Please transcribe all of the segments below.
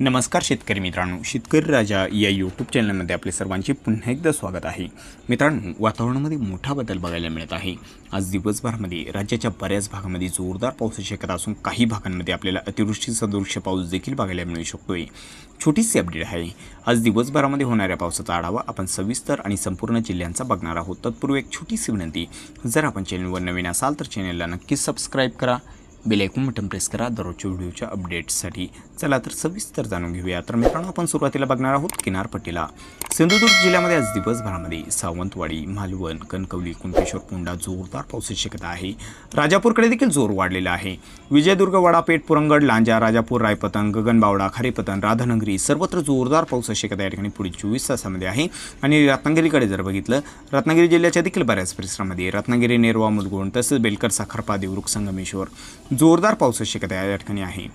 नमस्कार शेतकरी मित्रांनो शेतकरी राजा या यूट्यूब चॅनलमध्ये आपले सर्वांचे पुन्हा एकदा स्वागत आहे. मित्रांनो वातावरणामध्ये मोठा बदल बघायला मिळत आहे. आज दिवसभरामध्ये राज्याच्या बऱ्याच भागामध्ये जोरदार पाऊस शक्यता असून काही भागांमध्ये आपल्याला अतिवृष्टी सदृश्य पाऊस देखील बघायला मिळू शकतोय. छोटीशी अपडेट आहे. आज दिवसभरामध्ये होणाऱ्या पावसाचा आढावा आपण सविस्तर आणि संपूर्ण जिल्ह्यांचा बघणार आहोत. तत्पूर्वी एक छोटीशी विनंती जर आपण चॅनलवर नवीन असाल तर चॅनलला नक्कीच सबस्क्राईब करा. बेल बटन प्रेस करा. दररोजच्या व्हिडिओच्या अपडेट्ससाठी चला तर सविस्तर जाणून घेऊया. तर मित्रांनो आपण सुरुवातीला बघणार आहोत किनारपट्टीला. सिंधुदुर्ग जिल्ह्यामध्ये आज दिवसभरामध्ये सावंतवाडी मालवण कणकवली कुंटेश्वर कोंडा जोरदार पावसाची शक्यता आहे. राजापूरकडे देखील जोर वाढलेला आहे. विजयदुर्ग वडापेठ पुरंगड लांजा राजापूर रायपतंग गगनबावडा खारेपतन राधानगरी सर्वत्र जोरदार पावसाची शक्यता या ठिकाणी पुढील चोवीस तासामध्ये आहे. आणि रत्नागिरीकडे जर बघितलं रत्नागिरी जिल्ह्याच्या देखील बऱ्याच परिसरामध्ये रत्नागिरी नेरवा मुलगुण तसेच बेलकर साखरपा देवरुख संगमेश्वर जोरदार पावसाची शक्यता या ठिकाणी आहे.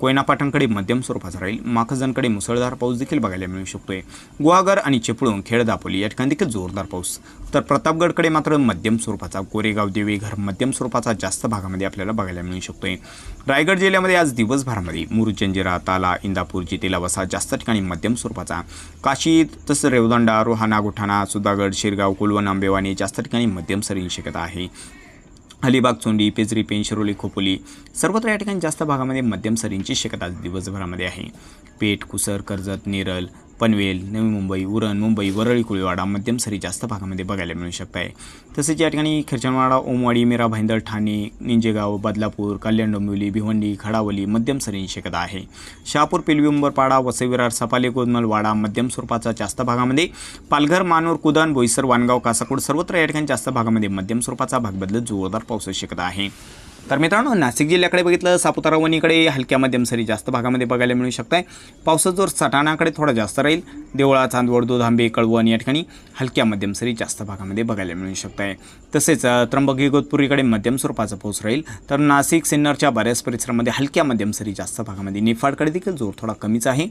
कोयना पाटणकडे मध्यम स्वरूपाचा राहील माखजनकडे मुसळधार पाऊस देखील बघायला मिळू शकतोय. गुहागर आणि चिपळूण खेड दापोली या ठिकाणी देखील जोरदार पाऊस. तर प्रतापगडकडे मात्र मध्यम स्वरूपाचा कोरेगाव देवेघर मध्यम स्वरूपाचा जास्त भागामध्ये आपल्याला बघायला मिळू शकतोय. रायगड जिल्ह्यामध्ये आज दिवसभरामध्ये मुरुजंजिरा ताला इंदापूर जितेला वसा जास्त ठिकाणी मध्यम स्वरूपाचा. काशी तसं रेवदंडा रोहाना गुठाणा सुधागड शिरगाव कुलवण आंबेवाणी जास्त ठिकाणी मध्यम सरींची शक्यता आहे. अलिबाग चोंडी पेजरी पेन शिरोली खोपोली सर्वत्र या ठिकाणी जास्त भागामध्ये मध्यम सरींची शक्यता दिवसभरामध्ये आहे. पेठ कुसर कर्जत नेरल पनवेल नवी मुंबई उरण मुंबई वरळी कुळीवाडा मध्यम सरी जास्त भागामध्ये बघायला मिळू शकत आहे तसेच या ठिकाणी खिरचणवाडा ओमवाडी मीरा भाईंदर ठाणे निंजेगाव बदलापूर कल्याण डोंबिवली भिवंडी खडावली मध्यम सरींची शक्यता आहे. शहापूर पिलवी वसई विरार सपाले कोदमलवाडा मध्यम स्वरूपाचा जास्त भागामध्ये पालघर मानूर कुदन बोईसर वानगाव कासाकोड सर्वत्र या ठिकाणी जास्त भागामध्ये मध्यम स्वरूपाचा भाग बदलत जोरदार पावसाची शक्यता आहे. तर मित्रांनो नाशिक जिल्ह्याकडे बघितलं सापुतारा वणीकडे हलक्या मध्यम सरी जास्त भागामध्ये बघायला मिळू शकत आहे पावसाचा जोर सटाणाकडे थोडा जास्त राहील. देवळा चांदवड दूध आंबे कळवण या ठिकाणी हलक्या मध्यम सरी जास्त भागामध्ये बघायला मिळू शकत आहे तसेच त्र्यंबकी त्र्यंबक मध्यम स्वरूपाचा पाऊस राहील. तर नाशिक सिन्नरच्या बऱ्याच परिसरामध्ये हलक्या मध्यम सरी जास्त भागामध्ये निफाडकडे देखील जोर थोडा कमीच आहे.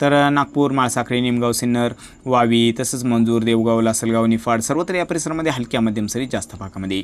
तर नागपूर माळसाखळी निमगाव सिन्नर वावी तसंच मंजूर देवगाव लासलगाव निफाड सर्वत्र या परिसरामध्ये हलक्या मध्यम सरी जास्त भागामध्ये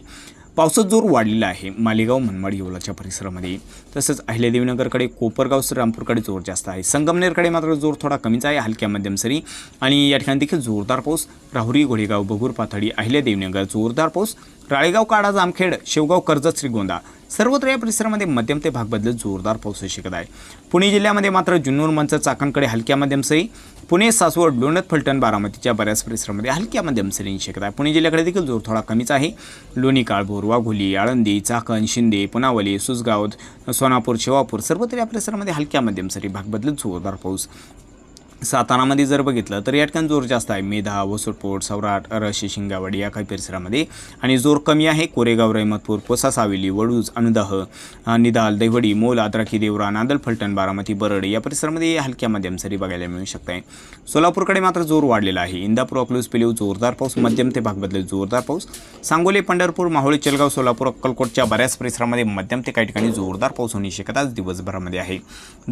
पावसाचा जोर वाढलेला आहे. मालेगाव मनमाड येवलाच्या परिसरामध्ये. तसंच अहिल्यादेवीनगरकडे कोपरगाव श्रीरामपूरकडे जोर जास्त आहे. संगमनेरकडे मात्र जोर थोडा कमीच आहे. हलक्या मध्यम सरी आणि या ठिकाणी देखील जोरदार पाऊस. राहुरी घोडेगाव बगूर पाथडी अहिल्यादेवीनगर जोरदार पाऊस. राळेगाव काडा जामखेड शेवगाव कर्जत श्रीगोंदा. सर्वत्र या परिसरामध्ये मध्यम ते भाग बदलत जोरदार पाऊस शिकत आहे. पुणे जिल्ह्यामध्ये मात्र जुन्नूर मंच चाकणकडे हलक्या मध्यम सरी पुणे सासवड लोणत फलटण बारामतीच्या बऱ्याच परिसरामध्ये हलक्या मध्यम सरींची शक्यता आहे. पुणे जिल्ह्याकडे देखील जोर थोडा कमीच आहे. लोणी काळभोर वाघोली आळंदी चाकण शिंदे पुनावली सुसगाव सोनापूर शेवापूर सर्वत्र या परिसरामध्ये हलक्या मध्यम सरी भाग बदलत जोरदार पाऊस सातारामध्ये जर बघितलं तर या ठिकाणी जोर जास्त आहे. मेधा वसुटपोट सौराट अरशी शिंगावाडी या काही परिसरामध्ये. आणि जोर कमी आहे. कोरेगाव रहमतपूर पोसा सावेली वडूज अनुदाह निदाल दैवडी मोल आद्राखी देवरा नादल फलटण बारामती बरड या परिसरामध्ये हलक्या मध्यम सरी बघायला मिळू शकत. आहे सोलापूरकडे मात्र जोर वाढलेला आहे. इंदापूर अकलूज पेलीव जोरदार पाऊस. मध्यम ते भाग जोरदार पाऊस. सांगोली पंढरपूर माहुळी चलगाव सोलापूर अक्कलकोटच्या बऱ्याच परिसरामध्ये मध्यम ते काही ठिकाणी जोरदार पाऊस होण्याची शक्यता दिवसभरामध्ये आहे.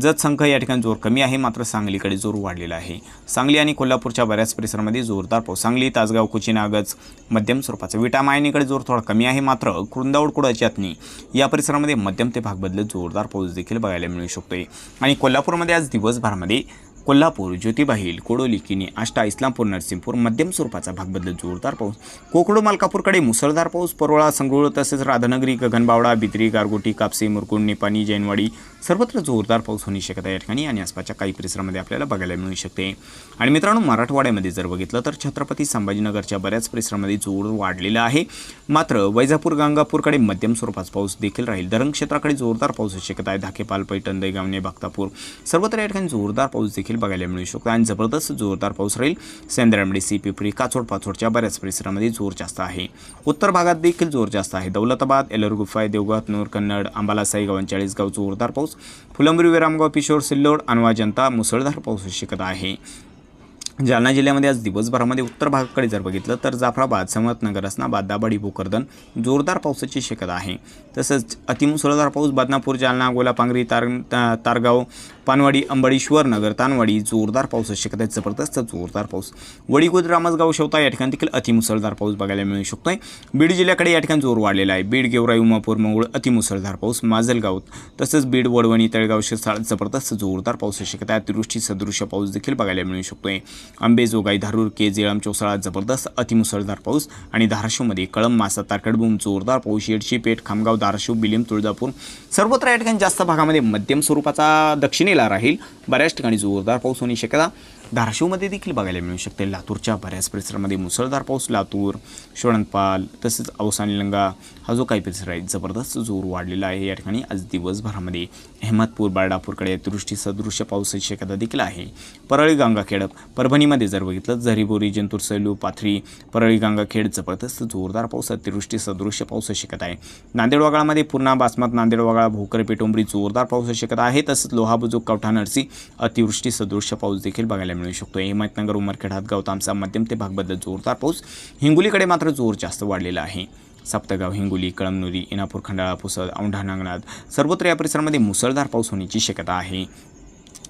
जत संख या ठिकाणी जोर कमी आहे. मात्र सांगलीकडे जोर वाढलेला आहे. सांगली आणि कोल्हापूरच्या बऱ्याच परिसरामध्ये जोरदार पाऊस. सांगली तासगाव कुचिनागज मध्यम स्वरूपाचा. विटा मायनीकडे जोर थोडा कमी आहे मात्र कृंदावड कुडाच्यातनी या परिसरामध्ये मध्यम ते भाग बदलत जोरदार पाऊस देखील बघायला मिळू शकतोय. आणि कोल्हापूरमध्ये आज दिवसभरामध्ये कोल्हापूर ज्योतिबाहिल कोडोली किनी आष्टा इस्लामपूर नरसिंहपूर मध्यम स्वरूपाचा भाग बदलत जोरदार पाऊस. कोकडो मालकापूरकडे मुसळधार पाऊस परोळा संगरूळ तसेच राधानगरी गगनबावडा बिद्री गारगोटी कापसे मुरकुंड निपाणी जैनवाडी सर्वत्र जोरदार पाऊस होण्याची शक्यता या ठिकाणी आणि आसपासच्या काही परिसरामध्ये आपल्याला बघायला मिळू शकते. आणि मित्रांनो मराठवाड्यामध्ये जर बघितलं तर छत्रपती संभाजीनगरच्या बऱ्याच परिसरामध्ये जोर वाढलेला आहे. मात्र वैजापूर गंगापूरकडे मध्यम स्वरूपाचा पाऊस देखील राहील. धरण क्षेत्राकडे जोरदार पाऊस शक्यता आहे. धाकेपाल पैठण दैगावणे भक्तापूर सर्वत्र या ठिकाणी जोरदार पाऊस देखील बघायला मिळू शकतो. आणि जबरदस्त जोरदार पाऊस राहील. सेंद्रामडी पिपरी काचोड पाचोडच्या बऱ्याच परिसरामध्ये जोर जास्त आहे. उत्तर भागात देखील जोर जास्त आहे. दौलताबाद एलरगुफाय देवगात नूर कन्नड अंबाला साईगाव चाळीसगाव जोरदार पाऊस. फुलंबरी विरामगाव पिशोर सिल्लोड अनवा जनता मुसळधार पाऊस शकत आहे. जालना जिल्ह्यामध्ये आज दिवसभरामध्ये उत्तर भागाकडे जर बघितलं तर जाफराबाद समतनगर असना बादाबाडी भोकरदन जोरदार पावसाची शक्यता आहे. तसंच अतिमुसळधार पाऊस बदनापूर जालना गोलापांगरी तार तारगाव पानवाडी अंबाडीश्वर नगर तानवाडी जोरदार पाऊस शक्यता आहे जबरदस्त जोरदार पाऊस. वडीगोद रामसगाव शेवता या ठिकाणी देखील अतिमुसळधार पाऊस बघायला मिळू शकतोय. बीड जिल्ह्याकडे या ठिकाणी जोर वाढलेला आहे. बीड गेवराई उमापूर मंगळ अतिमुसळधार पाऊस. माजलगाव तसंच बीड वडवणी तळेगाव शिरसाळ जबरदस्त जोरदार पाऊस शक्यता आहे. अतिवृष्टी सदृश्य पाऊस देखील बघायला मिळू शकतोय. आंबेजोगाई धारूर केजेळम चौसाळा जबरदस्त अतिमुसळधार पाऊस आणि धाराशिवमध्ये कळम मासा ताकडभूम जोरदार पाऊस येडशी पेठ खामगाव धाराशिव बिलिम तुळजापूर सर्वत्र या ठिकाणी जास्त भागामध्ये मध्यम स्वरूपाचा दक्षिणे दक्षिणेला राहील. बऱ्याच ठिकाणी जोरदार पाऊस होण्याची शक्यता. धाराशिवमध्ये देखील बघायला मिळू शकते. लातूरच्या बऱ्याच परिसरामध्ये मुसळधार पाऊस लातूर शोणपाल तसेच अवसानी लंगा हा जो काही परिसर आहे जबरदस्त जोर वाढलेला आहे. या ठिकाणी आज दिवसभरामध्ये अहमदपूर बाळडापूरकडे अतिवृष्टी सदृश्य पावसाची शक्यता देखील आहे. परळी गंगाखेड परभणीमध्ये जर बघितलं झरीबोरी जंतूर सैलू पाथरी परळी गंगाखेड जबरदस्त जोरदार पाऊस अतिवृष्टी सदृश्य पावसाची शक्यता आहे. नांदेड वागळामध्ये पूर्णा बासमत नांदेड वागळा भोकर पेटोंबरी जोरदार पावसाची शक्यता आहे. तसंच लोहाबुजुक कवठा नरसी अतिवृष्टीसदृश्य पाऊस देखील बघायला मिळू शकतो. हिमायतनगर उमरखेड हातगाव तामसा मध्यम ते भागबद्दल जोरदार पाऊस. हिंगोलीकडे मात्र जोर जास्त वाढलेला आहे. सप्तगाव हिंगोली कळमनुरी इनापूर खंडाळा पुसद औंढा नागनाथ सर्वत्र या परिसरामध्ये मुसळधार पाऊस होण्याची शक्यता आहे.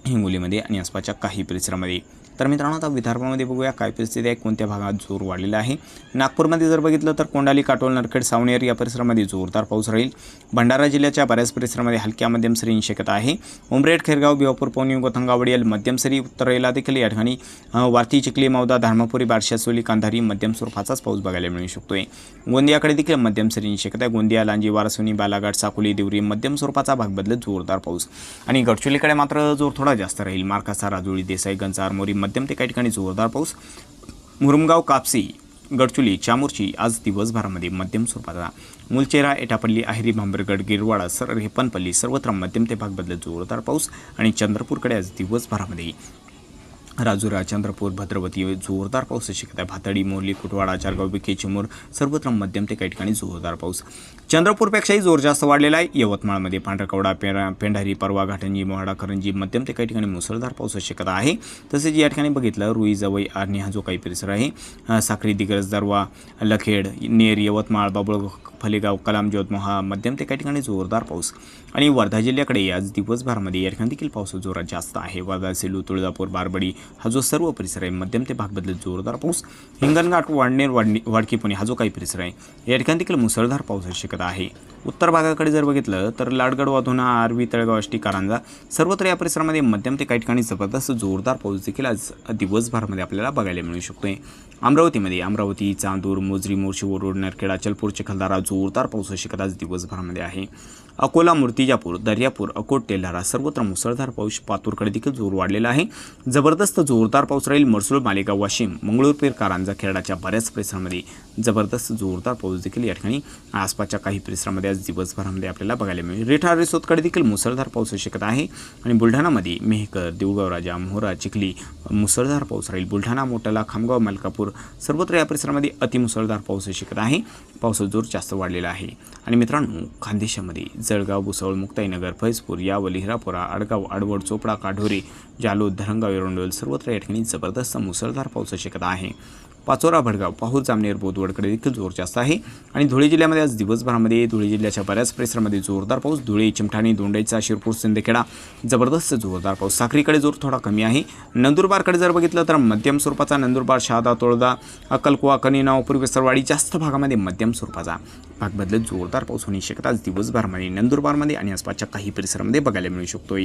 हिंगोलीमध्ये आणि आसपासच्या काही परिसरामध्ये तर मित्रांनो आता विदर्भामध्ये बघूया काय परिस्थिती आहे कोणत्या भागात जोर वाढलेला आहे. नागपूरमध्ये जर बघितलं तर कोंडाली काटोल नरखेड सावनेर या परिसरामध्ये जोरदार पाऊस राहील. भंडारा जिल्ह्याच्या बऱ्याच परिसरामध्ये हलक्या मध्यम सरींची शक्यता आहे. उमरेड खेरगाव बिवापूर पवनी गोथंगावडियल मध्यम सरी उत्तरेला देखील या ठिकाणी वारती चिखली मौदा धर्मपुरी बारशासोली कांधारी मध्यम स्वरूपाचाच पाऊस बघायला मिळू शकतोय. गोंदियाकडे देखील मध्यम सरींची शक्यता आहे. गोंदिया लांजी वारसोनी बालाघाट साकोली देवरी मध्यम स्वरूपाचा भाग बदलत जोरदार पाऊस. आणि गडचोलीकडे मात्र जोर थोडा जास्त राहील. मार्कासा राजुळी देसाई गंज आरमोरी मध्यम ते काही ठिकाणी जोरदार पाऊस. मुरुमगाव कापसी गडचुली चामोर्ची आज दिवसभरामध्ये मध्यम स्वरूपाचा. मुलचेरा एटापल्ली आहिरी भांबरगड गिरवाडा सर रेपनपल्ली सर्वत्र मध्यम ते भाग बदलत जोरदार पाऊस आणि चंद्रपूरकडे आज दिवसभरामध्ये. राजुरा चंद्रपूर भद्रवती जोरदार पाऊस शक्यता भातडी मोरली कुटवाडा चारगाव विखे चिमूर सर्वत्र मध्यम ते काही ठिकाणी जोरदार पाऊस. चंद्रपूरपेक्षाही जोर जास्त वाढलेला आहे. यवतमाळमध्ये पांढरकवडा पेरा पेंढारी परवा घाटंजी मोहाडा करंजी मध्यम ते काही ठिकाणी मुसळधार पावसाची शक्यता आहे. तसेच या ठिकाणी बघितलं रुई जवई आणि हा जो काही परिसर आहे साखरी दिग्रज दरवा लखेड नेर यवतमाळ बाबुळ फलेगाव कलाम हा मध्यम ते काही ठिकाणी जोरदार पाऊस. आणि वर्धा जिल्ह्याकडे आज दिवसभरामध्ये या ठिकाणी देखील पाऊस जोरात जास्त आहे. वर्धा सेलू तुळजापूर बारबडी हा जो सर्व परिसर आहे मध्यम ते भाग बदलत जोरदार पाऊस. हिंगणघाट वाडनेर वाडणे वाडकी पुणे हा जो काही परिसर आहे या ठिकाणी देखील मुसळधार पावसाची शक्यता आहे. उत्तर भागाकडे जर बघितलं तर लाडगड वाधोना आरवी तळगाव आष्टी कारंजा सर्वत्र या परिसरामध्ये मध्यम ते काही ठिकाणी जबरदस्त जोरदार पाऊस देखील आज दिवसभरामध्ये आपल्याला बघायला मिळू शकतो अमरावतीमध्ये अमरावती चांदूर मोजरी मोर्शी वरुड नरखेडा चलपूर चिखलदारा जोरदार पावसाची शक्यता आज दिवसभरामध्ये आहे. अकोला मूर्तिजापूर दर्यापूर अकोट तेल्हारा सर्वत्र मुसळधार पाऊस पातूरकडे देखील जोर वाढलेला आहे. जबरदस्त जोरदार पाऊस राहील मरसूळ मालेगाव वाशिम मंगळूरपेर कारंजा खेरडाच्या बऱ्याच परिसरामध्ये जबरदस्त जोरदार पाऊस देखील या ठिकाणी आसपासच्या काही परिसरामध्ये आज दिवसभरामध्ये आपल्याला बघायला मिळेल. रेठा रिसोदकडे देखील मुसळधार पाऊस शक्यता आहे आणि बुलढाणामध्ये मेहकर देऊळगाव राजा मोहरा चिखली मुसळधार पाऊस राहील. बुलढाणा मोटाला खामगाव मलकापूर सर्वत्र या परिसरामध्ये अतिमुसळधार पाऊस शिकत आहे. पावसाचा जोर जास्त वाढलेला आहे. आणि मित्रांनो खानदेशामध्ये जळगाव भुसावळ मुक्ताईनगर फैजपूर या हिरापुरा आडगाव आडवड चोपडा काढोरे जालोद धरणगाव एरंडोल सर्वत्र या ठिकाणी जबरदस्त मुसळधार पाऊस शिकत आहे. पाचोरा भडगाव पाहूर जामनेर बोदवडकडे देखील जोर जास्त आहे. आणि धुळे जिल्ह्यामध्ये आज दिवसभरामध्ये धुळे जिल्ह्याच्या बऱ्याच परिसरामध्ये जोरदार पाऊस. धुळे चिमठाणी दोंडाईचा शिरपूर सिंदखेडा जबरदस्त जोरदार पाऊस. साखरीकडे जोर थोडा कमी आहे. नंदुरबारकडे जर बघितलं तर मध्यम स्वरूपाचा नंदुरबार शहादा तोळदा अक्कलकुवा कनिनाव पूर्वेसरवाडी जास्त भागामध्ये मध्यम स्वरूपाचा भाग बदलत जोरदार पाऊस होण्याची शक्यता आज दिवसभरामध्ये नंदुरबारमध्ये आणि आसपासच्या काही परिसरामध्ये बघायला मिळू शकतोय.